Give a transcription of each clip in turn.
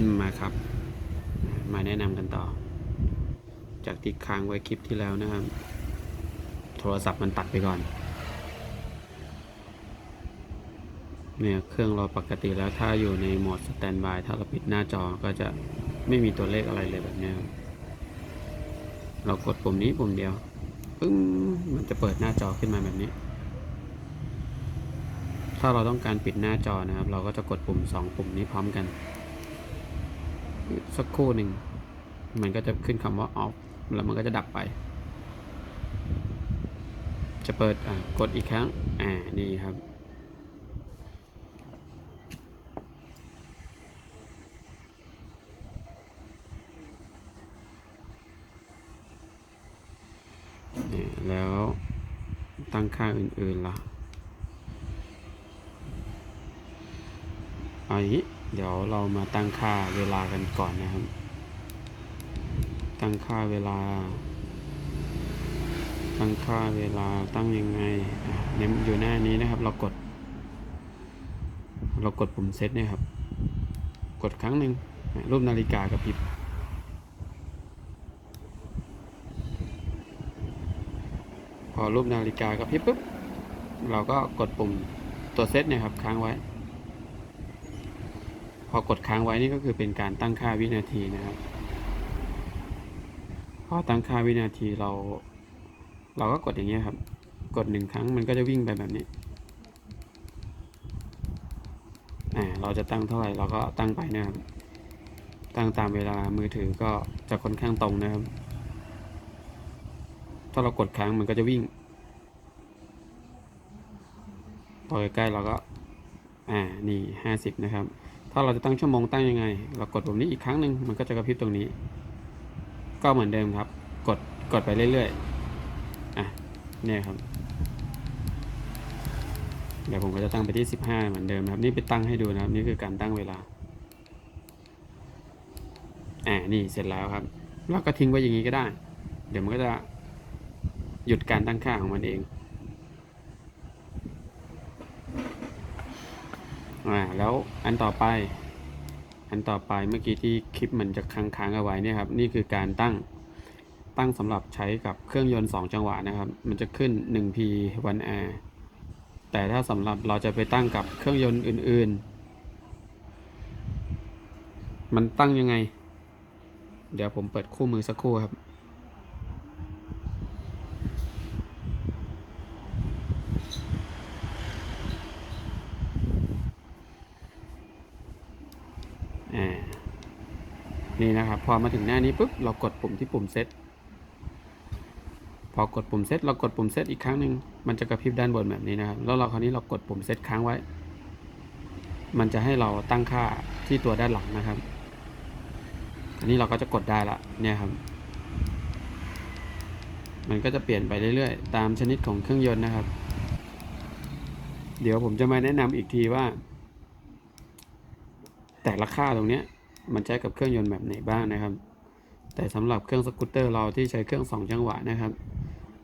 อืมมาครับ มาแนะนำกันต่อ จากที่ค้างไว้คลิปที่แล้วนะครับ โทรศัพท์มันตัดไปก่อน เนี่ยเครื่องเราปกติแล้วถ้าอยู่ในโหมดสแตนบายถ้าเราปิดหน้าจอก็จะไม่มีตัวเลขอะไรเลยแบบนี้ เรากดปุ่มนี้ปุ่มเดียวปึ้งมันจะเปิดหน้าจอขึ้นมาแบบนี้ถ้าเราต้องการปิดหน้าจอนะครับ เราก็จะกดปุ่มสองปุ่มนี้พร้อมกัน สักครู่หนึ่ง มันก็จะขึ้นคำว่า off แล้วมันก็จะดับไป จะเปิดกดอีกครั้ง อ่า นี่ครับ แล้วตั้งค่าอื่นๆล่ะอันนี้ เดี๋ยวเรามาตั้งค่าเวลากันก่อนนะครับ ตั้งค่าเวลา ตั้งค่าเวลาตั้งยังไงอะเนี่ยอยู่หน้านี้นะครับ เรากด เรากดปุ่มเซตเนี่ยครับ กดครั้งหนึ่งรูปนาฬิกากระพริบพอรูปนาฬิกากระพริบปุ๊บเราก็กดปุ่มตัวเซตเนี่ยครับค้างไว้ พอกดค้างไว้นี่ก็คือเป็นการตั้งค่าวินาทีนะครับ พอตั้งค่าวินาทีเรา เราก็กดอย่างเงี้ยครับ กดหนึ่งครั้งมันก็จะวิ่งไปแบบนี้อ่าเราจะตั้งเท่าไหร่เราก็ตั้งไปนะครับ ตั้งตามเวลามือถือก็จะค่อนข้างตรงนะครับ ถ้าเรากดค้างมันก็จะวิ่งพอใกล้ๆเราก็ อ่า นี่ห้าสิบนะครับ ถ้าเราจะตั้งชั่วโมงตั้งยังไง เรากดปุ่มนี้อีกครั้งหนึ่งมันก็จะกระพริบตรงนี้ ก็เหมือนเดิมครับ กดกดไปเรื่อยๆอะเนี่ยครับเดี๋ยวผมก็จะตั้งไปที่ 15 เหมือนเดิมนะครับ นี่ไปตั้งให้ดูนะครับ นี่คือการตั้งเวลา อ่า นี่เสร็จแล้วครับ เราก็ทิ้งไว้อย่างนี้ก็ได้ เดี๋ยวมันก็จะหยุดการตั้งค่าของมันเอง อ่าแล้วอันต่อไป อันต่อไปเมื่อกี้ที่คลิปมันจะค้างๆเอาไว้เนี่ยครับนี่คือการตั้งตั้งสำหรับใช้กับเครื่องยนต์ 2 จังหวะนะครับ มันจะขึ้น 1P 1R แต่ถ้าสำหรับเราจะไปตั้งกับเครื่องยนต์อื่น ๆ มันตั้งยังไง เดี๋ยวผมเปิดคู่มือสักครู่ครับ นี่นะครับพอมาถึงหน้านี้ปุ๊บเรากดปุ่มที่ปุ่มเซตพอกดปุ่มเซตเรากดปุ่มเซตอีกครั้งหนึ่งมันจะกระพริบด้านบนแบบนี้นะครับแล้วเราคราวนี้เรากดปุ่มเซตค้างไว้ มันจะให้เราตั้งค่าที่ตัวด้านหลังนะครับอันนี้เราก็จะกดได้ละเนี่ยครับ มันก็จะเปลี่ยนไปเรื่อยๆ ตามชนิดของเครื่องยนต์นะครับ เดี๋ยวผมจะมาแนะนำอีกทีว่า แต่ละค่าตรงนี้ มันใช้กับเครื่องยนต์แบบไหนบ้างนะครับ แต่สำหรับเครื่องสกูตเตอร์เราที่ใช้เครื่อง 2 จังหวะนะครับ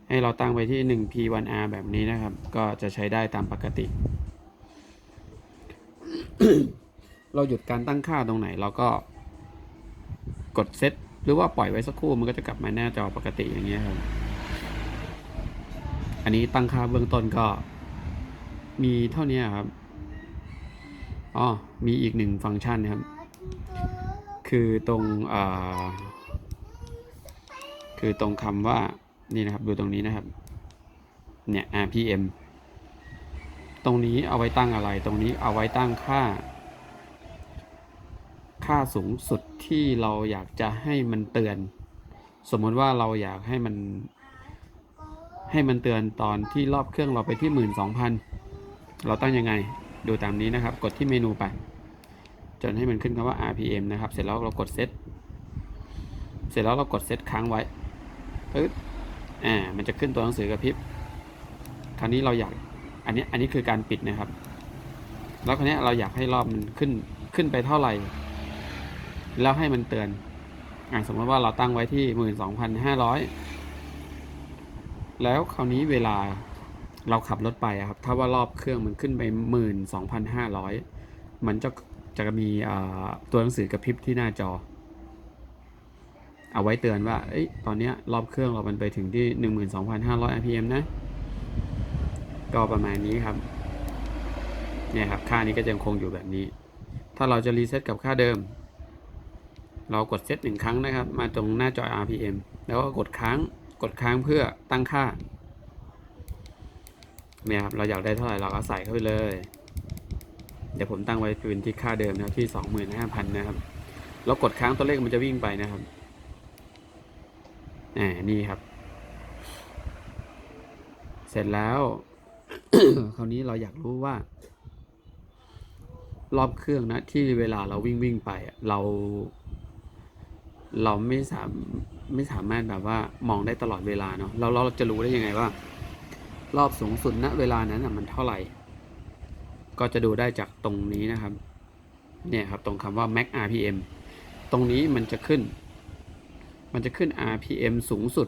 ให้เราตั้งไว้ที่ 1P1R แบบนี้นะครับ ก็จะใช้ได้ตามปกติ เราหยุดการตั้งค่าตรงไหนเราก็กดเซตหรือว่าปล่อยไว้สักครู่มันก็จะกลับมาหน้าจอปกติอย่างเงี้ยครับ อันนี้ตั้งค่าเบื้องต้นก็มีเท่านี้ครับ อ๋อ มีอีกหนึ่งฟังก์ชันนะครับ คือตรงคือตรงคำว่านี่นะครับดูตรงนี้นะครับ เนี่ย RPM ตรงนี้เอาไว้ตั้งอะไร ตรงนี้เอาไว้ตั้งค่า ค่าสูงสุดที่เราอยากจะให้มันเตือน สมมติว่าเราอยากให้มัน ให้มันเตือนตอนที่รอบเครื่องเราไปที่หมื่นสองพันเราตั้งยังไง ดูตามนี้นะครับ กดที่เมนูไป จนให้มันขึ้นคำว่า RPM นะครับ เสร็จแล้วเรากดเซตเสร็จแล้วเรากดเซตค้างไว้ปึ๊บอ่า มันจะขึ้นตัวหนังสือกระพริบ คราวนี้เราอยาก อันนี้ อันนี้คือการปิดนะครับ แล้วคราวนี้เราอยากให้รอบมันขึ้น ขึ้นไปเท่าไหร่ แล้วให้มันเตือน อ่า สมมติว่าเราตั้งไว้ที่หมื่นสองพันห้าร้อย แล้วคราวนี้เวลาเราขับรถไปครับ ถ้าว่ารอบเครื่องมันขึ้นไปหมื่นสองพันห้าร้อย มันจะ จะมีตัวหนังสือกระพริบที่หน้าจอ เอาไว้เตือนว่าอตอนนี้รอบเครื่องเรามันไปถึงที่ 12,500 rpm นะ ก็ประมาณนี้ครับ เนี่ยครับ ค่านี้ก็ยังคงอยู่แบบนี้ ถ้าเราจะรีเซ็ตกับค่าเดิม เรากดเซตหนึ่งครั้งนะครับ มาตรงหน้าจอ RPM แล้วก็กดค้าง กดค้างเพื่อตั้งค่าเนี่ยครับ เราอยากได้เท่าไหร่เราก็ใส่เข้าไปเลย เดี๋ยวผมตั้งไว้เป็นที่ค่าเดิมนะครับที่25,000นะครับแล้วกดค้างตัวเลขมันจะวิ่งไปนะครับอ่านี่ครับ เสร็จแล้ว คราวนี้เราอยากรู้ว่า รอบเครื่องนะ ที่เวลาเราวิ่งวิ่งไปเรา เราไม่สามไม่สามารถแบบว่ามองได้ตลอดเวลาเนาะเราเราจะรู้ได้ยังไงว่า รอบสูงสุดณเวลานั้นอะมันเท่าไหร่ ก็จะดูได้จากตรงนี้นะครับ เนี่ยครับตรงคำว่า max rpm ตรงนี้มันจะขึ้น มันจะขึ้น rpm สูงสุด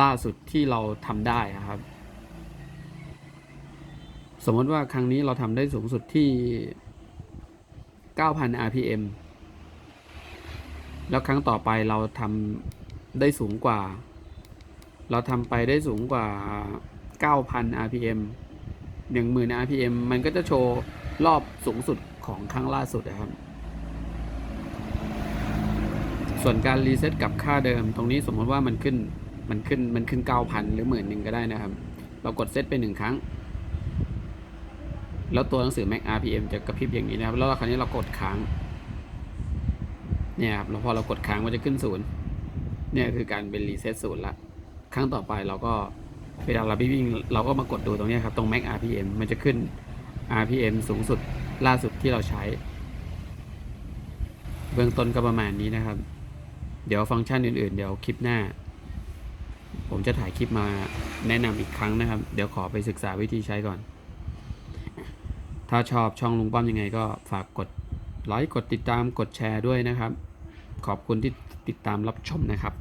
ล่าสุดที่เราทำได้อะครับ สมมติว่าครั้งนี้เราทำได้สูงสุดที่ 9,000 rpm แล้วครั้งต่อไปเราทำได้สูงกว่า เราทำไปได้สูงกว่า 9,000 rpm 10,000 rpm มันก็จะโชว์รอบสูงสุดของครั้งล่าสุดนะครับ ส่วนการรีเซ็ตกับค่าเดิม ตรงนี้สมมติว่ามันขึ้นมันขึ้นมันขึ้น 9,000 หรือหมื่นหนึ่งก็ได้นะครับ เรากดเซตไปหนึ่งครั้ง แล้วตัวหนังสือ Mac RPM จะกระพริบอย่างนี้นะครับ แล้วคราวนี้เรากดค้าง เนี่ยครับแล้วพอเรากดค้างมันจะขึ้นศูนย์เนี่ยคือการเป็นรีเซ็ตศูนย์ละ ครั้งต่อไปเราก็ เวลาเราไปวิ่งเราก็มากดดูตรงนี้ครับ ตรง Mac RPM มันจะขึ้น RPM สูงสุดล่าสุดที่เราใช้ เบื้องต้นก็ประมาณนี้นะครับ เดี๋ยวฟังก์ชันอื่น ๆ เดี๋ยวคลิปหน้า ผมจะถ่ายคลิปมาแนะนำอีกครั้งนะครับ เดี๋ยวขอไปศึกษาวิธีใช้ก่อน ถ้าชอบช่องลุงป้อมยังไงก็ฝากกดไลค์กดติดตามกดแชร์ด้วยนะครับ ขอบคุณที่ติดตามรับชมนะครับ